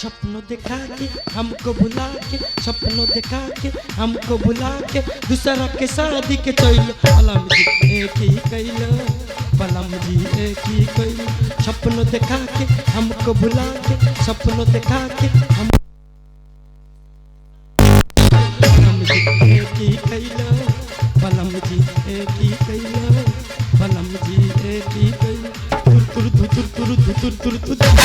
सपनों दिखा के हमको भुला के सपनों दिखा के हमको बुला के दूसरा के शादी के चल पलम जी एक ही कैलो पलम जी एक ही कैलो सपनों दिखा के हमको बुला के सपनों दिखा के हम पलम जी एक ही कैलो पलम जी एक ही कैलो पलम जी एक ही कैलो तुर तुर तुर तुर तुर तुर तुर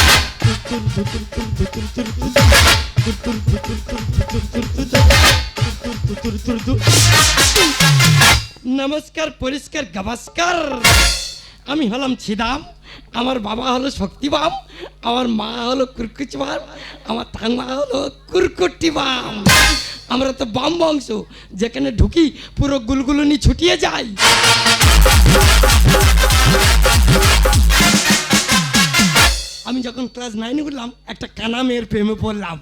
নমস্কার, পরিষ্কার, গাভাস্কার। আমি হলাম ছিদাম, আমার বাবা হলো শক্তিবাম, আমার মা হলো কুরকুচবাম, আমার ঠাঙ্গা হলো কুরকুটিবাম। আমরা তো বাম বংশ, যেখানে ঢুকি পুরো গুলগুলুনি ছুটিয়ে যায় আমি যখন ক্লাস নাইনে উঠলাম, একটা কানা মেয়ের প্রেমে পড়লাম।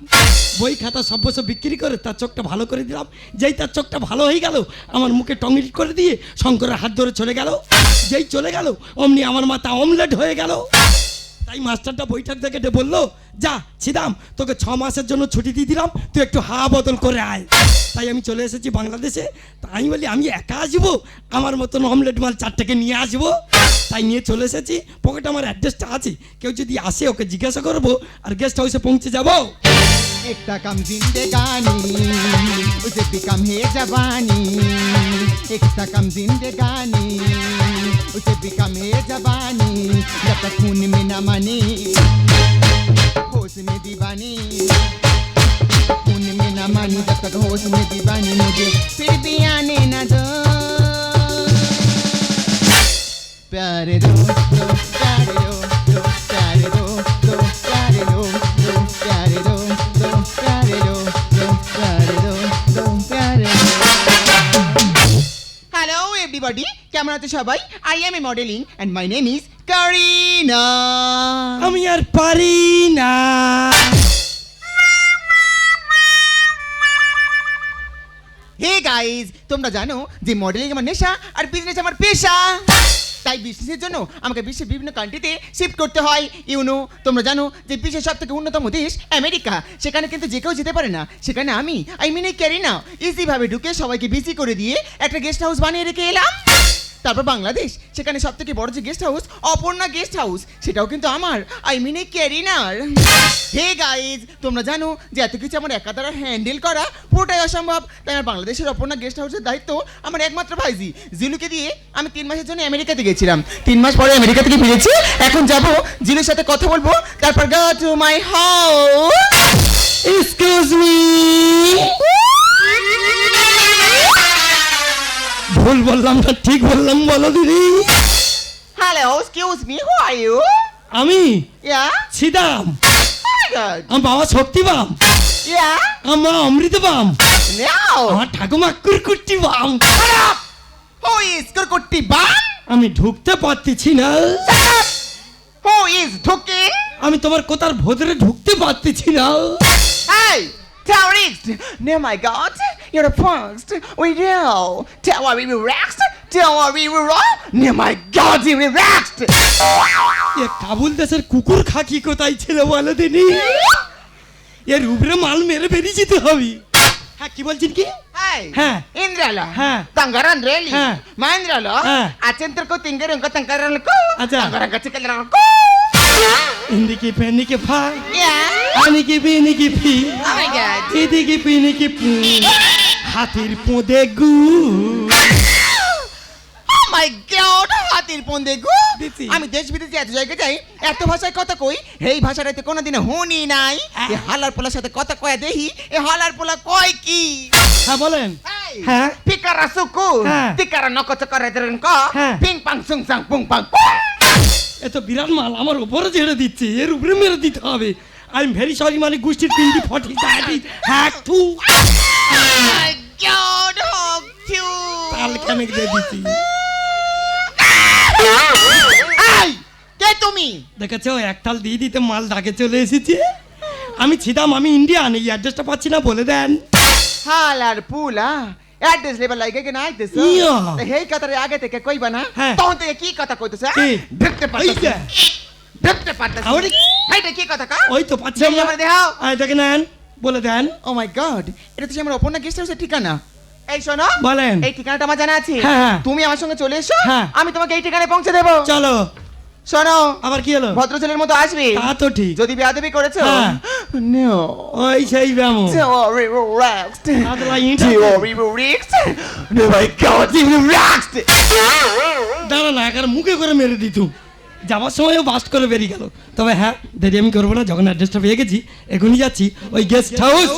বই খাতা সব বছর বিক্রি করে তার চোখটা ভালো করে দিলাম। যেই তার চোখটা ভালো হয়ে গেল, আমার মুখে টঙ্গিট করে দিয়ে শঙ্করের হাত ধরে চলে গেল। যেই চলে গেল, অমনি আমার মাথা অমলেট হয়ে গেল। তাই মাস্টারটা থেকে ডে বলল যা ছিদাম তোকে ছ মাসের জন্য ছুটি দিয়ে দিলাম তুই একটু হা বদল করে আয় তাই আমি চলে এসেছি বাংলাদেশে তাই আমি বলি আমি একা আসবো আমার মতন অমলেট মাল চারটাকে নিয়ে আসবো তাই নিয়ে চলে এসেছি পকেটে আমার অ্যাড্রেসটা আছে কেউ যদি আসে ওকে জিজ্ঞাসা করবো আর গেস্ট হাউসে পৌঁছে যাবো एकटा कम जिंदगानी उसे भी कम है जवानी एकटा कम जिंदगानी उसे भी कम है जवानी जब तक खून में न मनी उसमें दीवानी। उनमें ना मानी जब तक हो उसमें दीवानी मुझे। फिर भी आने ना दो। प्यारे दो प्यारे दोस्तों प्यारे दोस्तों प्यारे दोस्तों प्यारे दोस्तों प्यारे दोस्तों प्यारे दोस्तों प्यारे কারিনা আমি আর পারি না। হে গাইজ তোমরা জানো যে মডেলিং আমার নেশা আর বিজনেস আমার পেশা। তাই বিজনেসের জন্য আমাকে বিশ্বের বিভিন্ন কান্ট্রিতে শিফট করতে হয়। ইউনো তোমরা জানো যে বিশ্বের সব থেকে অন্যতম দেশ আমেরিকা। সেখানে কিন্তু যে কেউ যেতে পারে না। সেখানে আমি আই মিন ক্যারি না ইজিভাবে ঢুকে সবাইকে বিজি করে দিয়ে একটা গেস্ট হাউস বানিয়ে রেখে এলাম। তারপর বাংলাদেশ, সেখানে সব থেকে বড় যে guest house Aparna guest house সেটাও কিন্তু আমার। আই মিন এই ক্যারিনার হে গাইজ তোমরা জানো যে এত কিছু আমার একা দ্বারা হ্যান্ডেল করা পুরোটাই অসম্ভব। তাই আমার বাংলাদেশের অপর্ণা গেস্ট হাউসের দায়িত্ব আমার একমাত্র ভাইজি। জিলুকে দিয়ে আমি তিন মাসের জন্য আমেরিকাতে গেছিলাম। তিন মাস পরে আমেরিকা থেকে ফিরেছি। এখন যাব জিলুর সাথে কথা বলব। তারপর go to my house excuse me ভুল বললাম না ঠিক বললাম বলো দিদি। Hello excuse me who are you আমি ইয়া গড আমার বাবা শক্তিবাম। ইয়া আমার অমৃতবাম। নাও আমার ঠাকুমা কুরকুটি বাম হু ইজ কুরকুটি বাম আমি ঢুকতে পারতেছি না। হু ইজ ঢুকিং? আমি তোমার কোথার ভোদরে ঢুকতে পারতেছি না। Hey, terrorist! No, my God, you're a first. We know. Tell what we relaxed. Tell what we were No, my God, you relaxed. এ কাবুল দেশের কুকুর খাকি কোথায় ছিল বলো দিনি এর উপরে মাল মেরে বেরিয়ে যেতে হবে হ্যাঁ কি বলছেন কি হ্যাঁ। Indrala. হ্যাঁ। Tangaran really. হ্যাঁ। Mandrala. হ্যাঁ। Acentur ko tinggaran ko ইন্দিকে পেনিকে ফা Yeah. আনিকে বিনিকে fee Oh my God. এদিকে পিনিকে পু হাতির পোঁদে গু Oh my God, হাতির পন্দে গো আমি দেশ বিদেশে এত জায়গায় যাই এত ভাষায় কথা কই এই ভাষাটাতে কোনোদিনও হুনি নাই। এ হালার পোলার সাথে কথা কয় দেখি এ হালার পোলা কয় কি? হ্যাঁ বলেন। এই, হ্যাঁ। পিকারা সুকু হ্যাঁ। তিকারা নকচ করে দেন ক হ্যাঁ। পিং পাং সুং সাং পুং পাং। এ তো বিরাট মাল আমার উপরে ছেড়ে দিচ্ছে এর উপরে মেরে দিতে হবে। আই এম ভেরি সরি মানে গোষ্ঠীর তিনটি ফটি দাঁড়ি হ্যাঁ হক ইউ তাল কেন দিয়ে দিচ্ছি। কে তুমি? দেখেছ এক তাল দিয়ে দিতে মাল ডাকে চলে এসেছে। আমি ছিদাম আমি ইন্ডিয়ান এই অ্যাড্রেসটা পাচ্ছি না বলে দেন। হালার পুলা অ্যাড্রেস লেবার লাগে কি না আইতেছ ইয়া। হেই কথারে আগে থেকে কইবা না হ্যাঁ। তখন থেকে কি কথা কইতেছ কি? দেখতে যে, দেখতে পারতাছি আরে- এইটা কি কথা কা ওই তো পাচ্ছি আমার দেখাও আয় দেখে নেন বলে দেন ও মাই গড এটা তো আমার অপর্ণা গেস্ট হাউসের ঠিকানা? এই শোনো বলেন। এই ঠিকানাটা আমার জানা আছে। হ্যাঁ, হ্যাঁ। তুমি আমার সঙ্গে চলে এসো হ্যাঁ। আমি তোমাকে এই ঠিকানায় পৌঁছে দেবো। চলো। শোনো আবার কি হলো? ভদ্র ছেলের মতো আসবে। তা তো ঠিক। যদি বেয়াদবি করেছ হ্যাঁ। নো ওই সেই relaxed. relaxed. My God, you relaxed. দাঁড়া না একার মুখে করে মেরে দিত যাওয়ার সময়ও বাস্ট করে বেরিয়ে গেল। তবে হ্যাঁ দেরি আমি করব না যখন অ্যাড্রেসটা পেয়ে গেছি এখনই যাচ্ছি। ওই guest house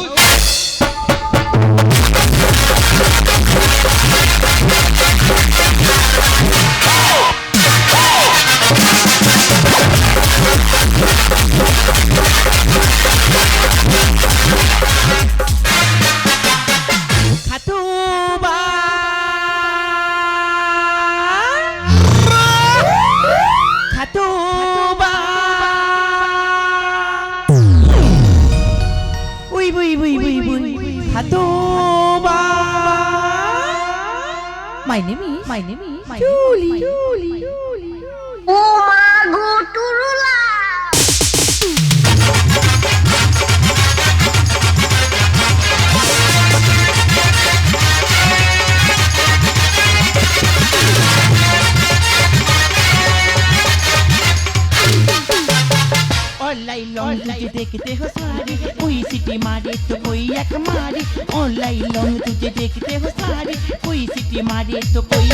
Tuba. My name is. My name is. My Julie. Julie. Julie. Uma go to तुझे देखते हो सारी कोई सिटी मारे तो कोई एक मारे ऑनलाइन लॉन्ग तुझे देखते हो सारी कोई सिटी मारे तो कोई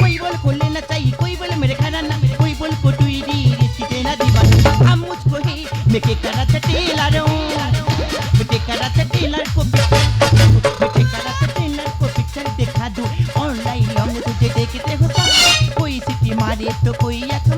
कोई बोल को लेना चाहिए, कोई बोल मेरे खाना ना। कोई बोल को दी रिश्ते देना दीवाना हम मुझको ही मैं करा चटेला रो मैं करा चटेला को मैं करा को तो कोई एक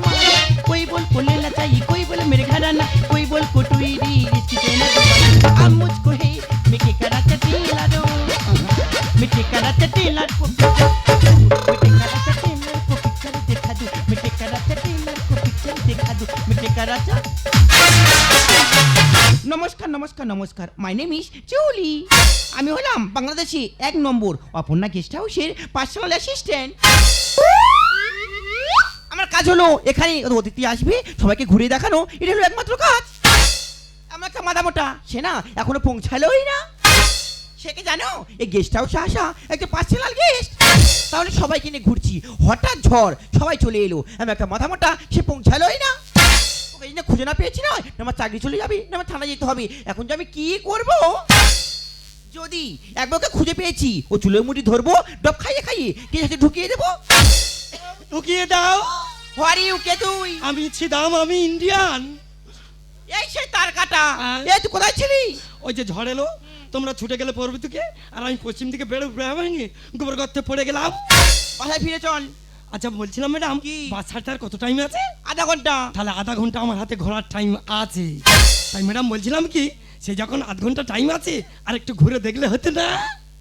নমস্কার। মাই নেম ইজ জুলি আমি হলাম বাংলাদেশি এক নম্বর অপর্ণা গেস্ট হাউসের পার্সোনাল অ্যাসিস্ট্যান্ট আমার কাজ হলো এখানে অতিথি আসবে, সবাইকে ঘুরে দেখানো, এটা হলো একমাত্র কাজ। আমার একটা মাথা মোটা সে না এখনও পৌঁছালোই না। সে কি জানো, এই গেস্ট হাউসে আসা একটা পার্সোনাল গেস্ট তাহলে সবাইকে নিয়ে ঘুরছি। হঠাৎ ঝড়, সবাই চলে এলো। আমি একটা মাথা মোটা সে পৌঁছালোই না। এই না খুঁজে না পেয়েছি না? আমার চাকরি চলে যাবে না আমার থানায় যেতে হবে। এখন যে আমি কি করব? যদি একবার ওকে খুঁজে পেয়েছি ও চুলের মুঠি ধরবো ডব খাইয়ে খাইয়ে কে সাথে ঢুকিয়ে দেবো? ঢুকিয়ে দাও। হরি কে তুই? আমি ছিদাম আমি ইন্ডিয়ান এই সেই তার কাটা? এই তুই কোথায় ছিলি? ওই যে ঝড় এলো তোমরা ছুটে গেলে পড়বে থেকে আর আমি পশ্চিম দিকে বেড়ে ভেঙে গোবর গর্তে পড়ে গেলাম। বাসায় ফিরে চল। আচ্ছা বলছিলাম ম্যাডাম কি? বাস ছাড়তে আর কত টাইম আছে? আধা ঘণ্টা। তাহলে আধা ঘণ্টা আমার হাতে ঘোরার টাইম আছে। তাই ম্যাডাম বলছিলাম কি সে যখন আধ ঘণ্টা টাইম আছে আর একটু ঘুরে দেখলে হতো না?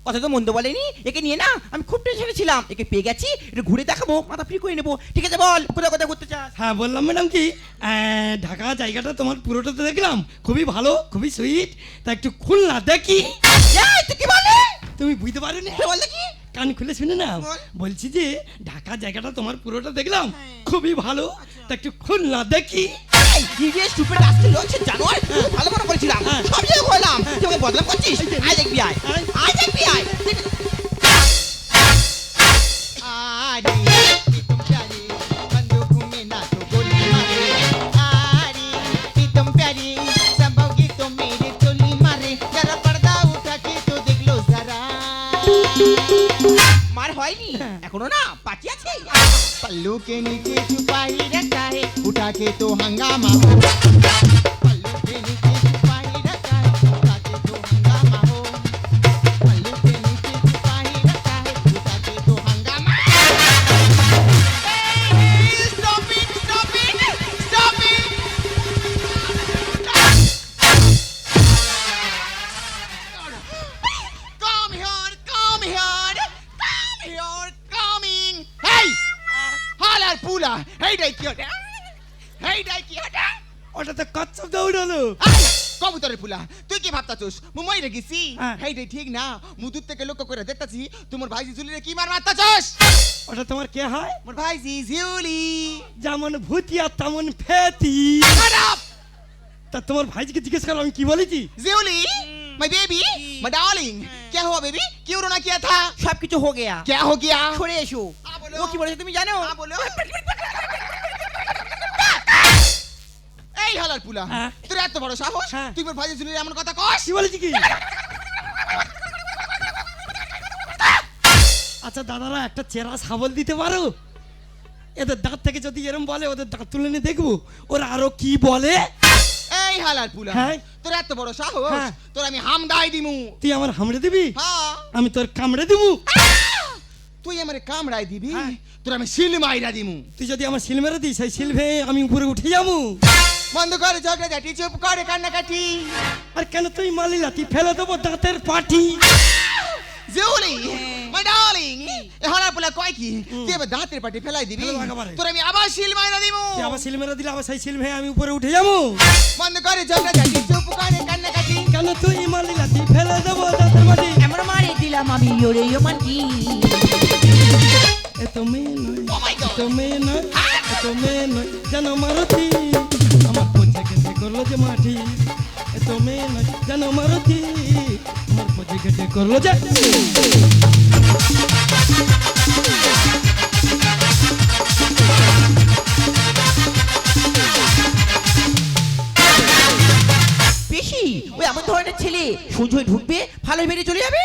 কথা তো মন্দ বলেনি। একে নিয়ে না আমি খুব টেনশনে ছিলাম। একে পেয়ে গেছি একটু ঘুরে দেখাবো মাথা ফ্রি করে নেব। ঠিক আছে বল কোথায় কোথায় ঘুরতে চাস? হ্যাঁ বললাম ম্যাডাম কি আহ, ঢাকা জায়গাটা তোমার পুরোটা তো দেখলাম। খুবই ভালো খুবই সুইট তা একটু খুলনা দেখি। এই তুই কি বলে তুমি বুঝতে পারো না তুই বল দেখি কান খুলে শুনে না বলছি যে ঢাকা জায়গাটা তোমার পুরোটা দেখলাম। খুবই ভালো। তা একটু খুলনা দেখি। রাস্তা জানোয়ার? ভালো করে করেছিলাম হ্যাঁ। সব জায়গায় বললাম। তুই বদলাম করছিস? আই দেখবি আই। আই। দেখবি আয় মার হয়নি এখনো না বাকি আছে पल्लू के नीचे छुपा ही रखा है उठा के तो हंगामा দৌড়ালো এই, কবুতরের ফুলা তুই কি ভাবতাছোস মু মইরে গেছি হ্যাঁ। হেই রে ঠিক না মুদুর থেকে লক্ষ্য করে দেখতাছি তোমার ভাইজি ঝুলিরে কি মার মারতাছোস ওটা তোমার কে হয় মোর ভাইজি ঝুলি যেমন ভূতিয়া তেমন ফেতি খারাপ তা তোমার ভাইজিকে জিজ্ঞেস করো আমি কি বলেছি ঝুলি মাই বেবি মাই ডার্লিং क्या हुआ बेबी क्यों रोना किया था সবকিছু হো গেয়া क्या हो गया সরে এসো हाँ, बोलो। ও কি বলেছে তুমি জানো हाँ, बोलो এই হালার পুলা হ্যাঁ। তোর এত বড় সাহস? হ্যাঁ। তুই মোর ভাইজি ঝুলির এমন কথা কস? কি বলেছি কি? আচ্ছা দাদারা একটা চেরা সাবল দিতে পারো? এদের দাঁত থেকে যদি এরম বলে ওদের দাঁত তুলে নিয়ে দেখব। ওরা আরও কি বলে? এই হালার পুলা হ্যাঁ। তোর এত বড় সাহস? হ্যাঁ। তোর আমি হামদাই দিমু। তুই আমার হামড়ে দিবি? হ্যাঁ। আমি তোর কামড়ে দিবু? তুই আমারে কামড়াই দিবি? হ্যাঁ। তোর আমি শিল মাইরা দিমু। তুই যদি আমার শিল মেরে দিস সেই শিল ভেঙে আমি উপরে উঠে যাব। বন্ধ করে ঝগড়া ঝাঁটি চুপ করে কান্নাকাটি। আর কেন তুই মালিলা তুই ফেলে দেবো দাঁতের পাটি? জিউলি মাই ডার্লিং এ হালার পুলা কয় কি? তুই এবার দাঁতের পাটি ফেলাই দিবি। তোর আমি আবার শিল মাইরা দিমু তুই আবার শিল মেরে দিলে আবার সেই শিল ভেঙে আমি উপরে উঠে যাব। বন্ধ করে ঝগড়া ঝাঁটি চুপ করে কান্নাকাটি। কেন তুই মালিলা তুই ফেলে দেবো দাঁতের পাটি? এমন মারে দিলাম আমি ওরে ইমান কি? এত মেয়ে নয় Oh মেয়ে নয় এত মেয়ে নয় যেন মারুতি। করল যে মাটি এত মেয়ে নয় মারুতি আমার পচে কেটে করল যে বেশি ওই এমন ধরনের ছেলে সূর্য ঢুকবে ভালো বেরিয়ে চলে যাবে?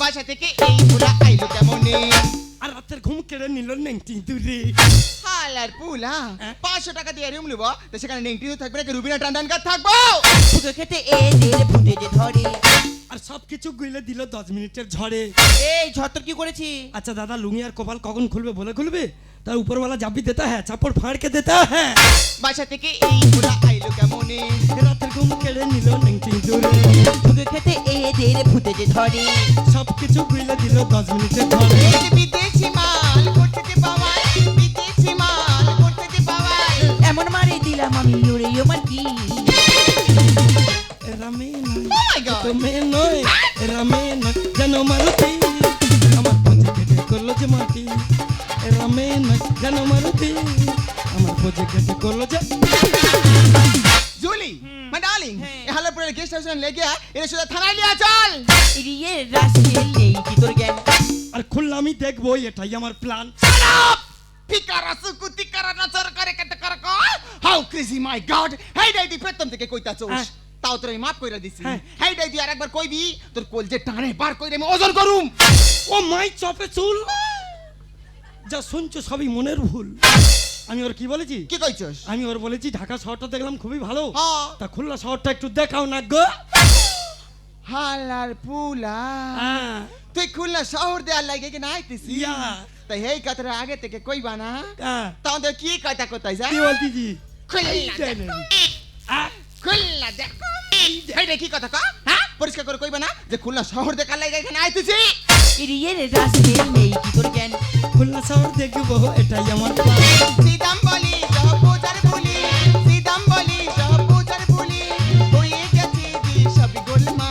বাসা থেকে এই পুলা আইলো কেমনে? আর রাতের ঘুম কেড়ে নিল নেংটি দূরে। হালার পুলা হ্যাঁ? পাঁচশো টাকা দিয়ে রুম নেব তো সেখানে নেংটি থাকবে নাকি রুবিনা টান টান কাজ থাকব? ফুটো খেতে এদের ফুটে যে ধরে। আর সব কিছু গুইলে দিল দশ মিনিটের ঝড়ে। এই ঝড় কি করেছি আচ্ছা দাদা লুঙ্গি আর কপাল কখন খুলবে বলে খুলবে? তার উপরওয়ালা জাবি দেতা হ্যাঁ চাপড় ফাঁড় কে দেতা হ্যাঁ। বাসা থেকে এই পুলা আইলো কেমনে? রাতের ঘুম কেড়ে নিল নেংটি দূরে ফুটো খেতে এদের ফুটে যে ধরে। সব কিছু গুইলে দিল দশ এই যে বিদেশি মাল করতে যে পাওয়াই বিদেশি মাল করতে যে পাওয়াই এমন মারে দিলাম আমি ওরে ইমান কি? এরা মেয়ে নয় Oh my God! তো মেয়ে নয় এরা মেয়ে নয় যেন মারুতি। নয় যেন মারুতি আমার পচে কেটে করল যে জুলি মাই ডার্লিং হ্যাঁ। এই হালার পুরা গেস্ট হাউসে লেগে এর সোজা থানায় লিয়া চল। এড়িয়ে রাস্তে নেই কি তোর জ্ঞান? আর খুললে আমি দেখব এটাই আমার প্ল্যান পিকারা সুকু তিকারা করে কত কর how crazy my God hey die দি প্রথম থেকে কইতাছোস। তাও তোর মাফ কইরা দিছি। হ্যাঁ। হেই ডাই দি আরেকবার কইবি তোর কোল যে টানে বার কইরে আমি ওজন করুম। ও মাই চপে চুল। যা শুনছো সবই মনের ভুল। আমি ওর কি বলেছি? কি কইছস? আমি ওর বলেছি ঢাকা শহরটা দেখলাম খুবই ভালো। হ্যাঁ। তা খুলনা শহরটা একটু দেখাও না গো। হালার পুলা। হ্যাঁ। তুই খুলনা শহর দেয়ার লাগে কি না আইতেছি। তাই হেই কথাটা আগে থেকে কইবা না। হ্যাঁ। তাহলে কি কথা কোথায় যা কি বলতেছি? খুলনা খুলনা দেখো। কি কথা কা? হ্যাঁ? পরিষ্কার করে কইবা না যে খুলনা শহর দেখার লাগে এখানে আইতেছি এড়িয়ে রাস্তে নেই কি তোর জ্ঞান? খুলনা শহর দেখব এটাই আমার সীতাম বলি পূজার বলি সীতাম বলি পূজার বলি হয়ে গেছে সব গোলমা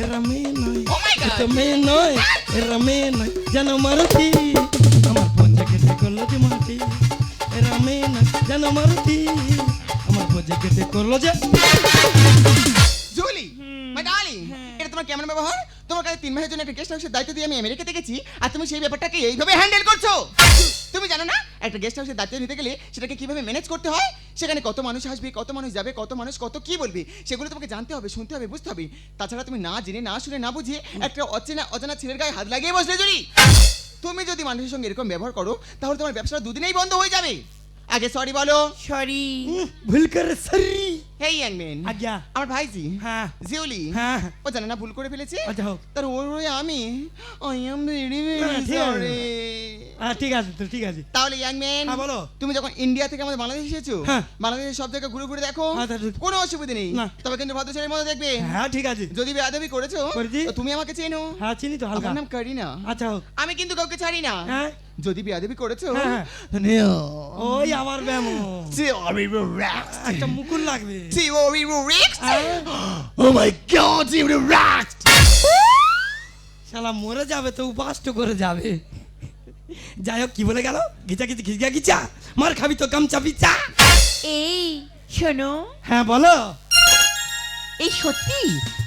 এরা মেয়ে নয় Oh! এতো মেয়ে নয় এরা মেয়ে নয় যেন মারুতি আমার পচে কেটে করল যে মাটি এরা মেয়ে নয় যেন মারুতি আমার পচে কেটে করল যে জুলি মাই ডার্লিং এটা তোমার কেমন ব্যবহার? কাছে তিন মাসের জন্য একটা গেস্ট হাউসের দায়িত্ব দিয়ে আমি আমেরিকাতে গেছি, আর তুমি সেই ব্যাপারটাকে এইভাবে হ্যান্ডেল করছ? তুমি জানো না? একটা গেস্ট হাউসের দায়িত্ব নিতে গেলে সেটাকে কীভাবে ম্যানেজ করতে হয়? সেখানে কত মানুষ আসবে, কত মানুষ যাবে, কত মানুষ কত কি বলবে, সেগুলো তোমাকে জানতে হবে, শুনতে হবে, বুঝতে হবে। তাছাড়া তুমি না জেনে, না শুনে, না বুঝে একটা অচেনা, অজানা ছেলের গায়ে হাত লাগিয়ে বসলে জুলি তুমি যদি মানুষের সঙ্গে এরকম ব্যবহার করো, তাহলে তোমার ব্যবসাটা দুদিনেই বন্ধ হয়ে যাবে। আগে সরি বলো। সরি ভুল করে সরি হেই ইয়াংম্যান আজ্ঞা। আমার ভাইজি হ্যাঁ। জিওলি হ্যাঁ। ও জানে না ভুল করে ফেলেছে। আচ্ছা হোক। তার ওর ওই আমি I am very very sorry হ্যাঁ ঠিক আছে তো ঠিক আছে তাহলে ইয়াং হ্যাঁ, বলো। তুমি যখন ইন্ডিয়া থেকে আমাদের বাংলাদেশ এসেছ হ্যাঁ। বাংলাদেশের সব ঘুরে ঘুরে দেখো ঠিক। কোনো অসুবিধা নেই না। তবে কিন্তু ভদ্র ছেলের মতো দেখবে হ্যাঁ ঠিক আছে যদি বেয়াদবি করেছ করেছি। তো তুমি আমাকে চেনো হ্যাঁ চিনি তো হালকা আমার নাম করিনা আচ্ছা হোক আমি কিন্তু কাউকে ছাড়ি না হ্যাঁ যদি বেয়াদবি করেছ হ্যাঁ, হ্যাঁ। ওই। একটা মুকুল লাগবে? আহ, Oh my god, terrorist! শালা মরে যাবে তো উপাষ্ট করে যাবে যাই হোক কি বলে গেল? গিচা গিচি খিচা গিচা। মার খাবি তো কামচা পিচা। এই শোনো। হ্যাঁ বলো। এই সত্যি?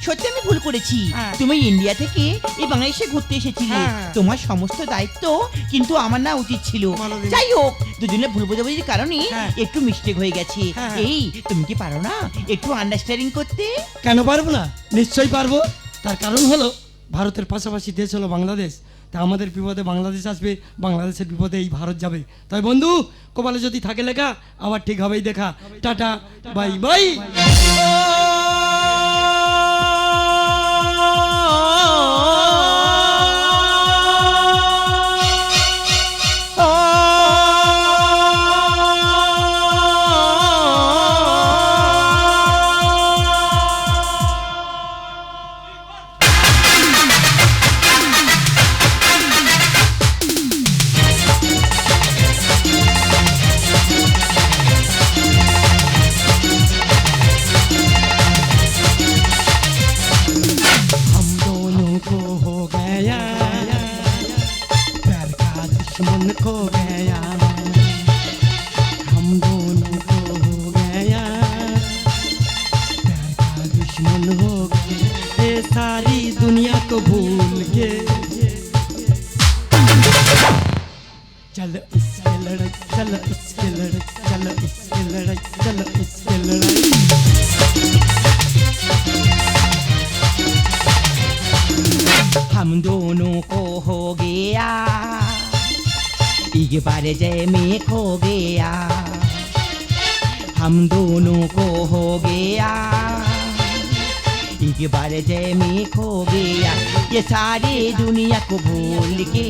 সত্যি আমি ভুল করেছি। হ্যাঁ। তুমি ইন্ডিয়া থেকে এই বাংলাদেশে ঘুরতে এসেছিলে। হ্যাঁ। তোমার সমস্ত দায়িত্ব কিন্তু আমার না উচিত ছিল। যাই হোক দুজনে ভুল বোঝাবুঝির কারণে হ্যাঁ। একটু মিস্টেক হয়ে গেছে। হ্যাঁ। এই তুমি কি পারো না একটু আন্ডারস্ট্যান্ডিং করতে? কেন পারব না? নিশ্চয়ই পারব। তার কারণ হলো ভারতের পাশাপাশি দেশ হলো বাংলাদেশ। তা আমাদের বিপদে বাংলাদেশ আসবে, বাংলাদেশের বিপদে এই ভারত যাবে। তাই বন্ধু, কপালে যদি থাকে লেখা, আবার ঠিক হবেই দেখা। টাটা, বাই বাই। भूल के चलो इसके लड़ाई चलो इसके हम दोनों को हो गया। एक बार जय में खो गया। हम दोनों को हो गया। ये बार जैमी खो गया ये सारी दुनिया को भूल के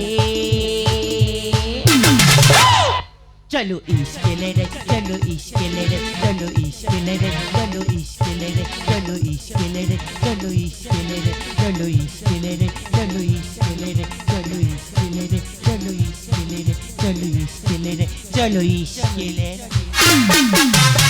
चलो इश्क ले रे चलो इश्क ले रे चलो इश्क ले रे चलो इश्क ले रे चलो इश्क ले रे चलो इश्क ले रे चलो इश्क ले रे चलो इश्क ले रे चलो इश्क ले रे चलो इश्क ले रे चलो इश्क ले रे चलो इश्क ले रे